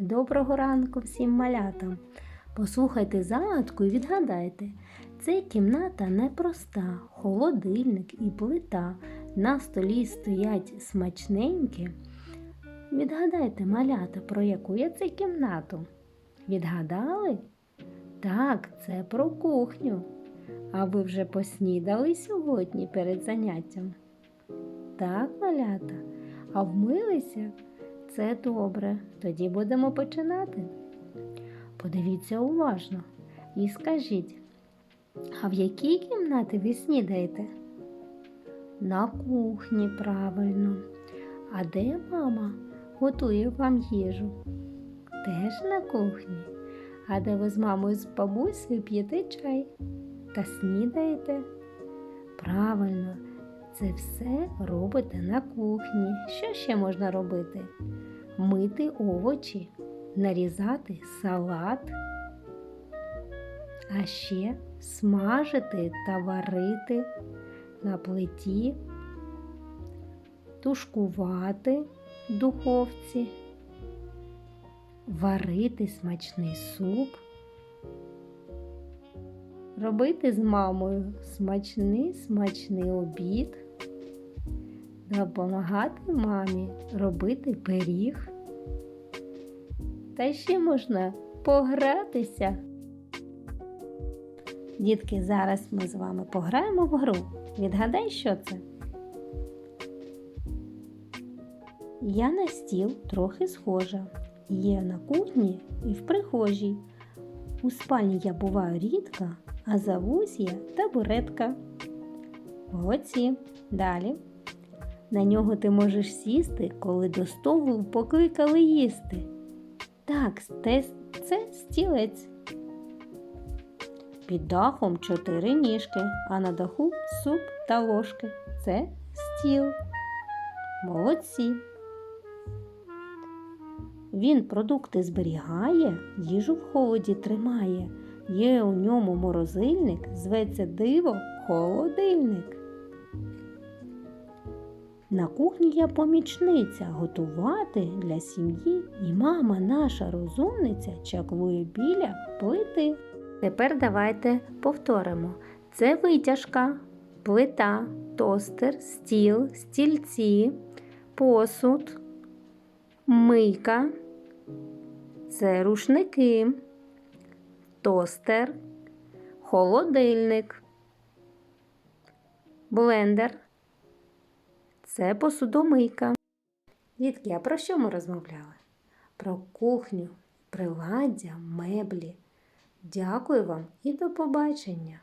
Доброго ранку всім малятам. Послухайте загадку і відгадайте. Це кімната непроста, холодильник і плита. На столі стоять смачненькі. Відгадайте, малята, про яку я це кімнату? Відгадали? Так, це про кухню. А ви вже поснідали сьогодні перед заняттям? Так, малята, а вмилися? Це добре. Тоді будемо починати. Подивіться уважно і скажіть, а в якій кімнаті ви снідаєте? На кухні, правильно. А де мама готує вам їжу? Теж на кухні. А де ви з мамою з бабусею п'єте чай та снідаєте? Правильно, це все робите на кухні. Що ще можна робити? Мити овочі, нарізати салат, а ще смажити та варити на плиті, тушкувати в духовці, варити смачний суп, робити з мамою смачний смачний обід допомагати мамі робити пиріг. Та ще можна погратися. Дітки, зараз ми з вами пограємо в гру. Відгадай, що це? Я на стіл трохи схожа. Є на кухні і в прихожій. У спальні я буваю рідко, а зовусь я табуретка. Молодці. Далі. На нього ти можеш сісти, коли до столу покликали їсти. Так, це стілець. Під дахом чотири ніжки, а на даху суп та ложки. Це стіл. Молодці. Він продукти зберігає, їжу в холоді тримає. Є у ньому морозильник, зветься диво холодильник. На кухні я помічниця готувати для сім'ї, і мама наша розумниця чаклує біля плити. Тепер давайте повторимо: це витяжка, плита, тостер, стіл, стільці, посуд, мийка, це рушники, тостер, холодильник, блендер. Це посудомийка. Дітки, а про що ми розмовляли? Про кухню, приладдя, меблі. Дякую вам і до побачення!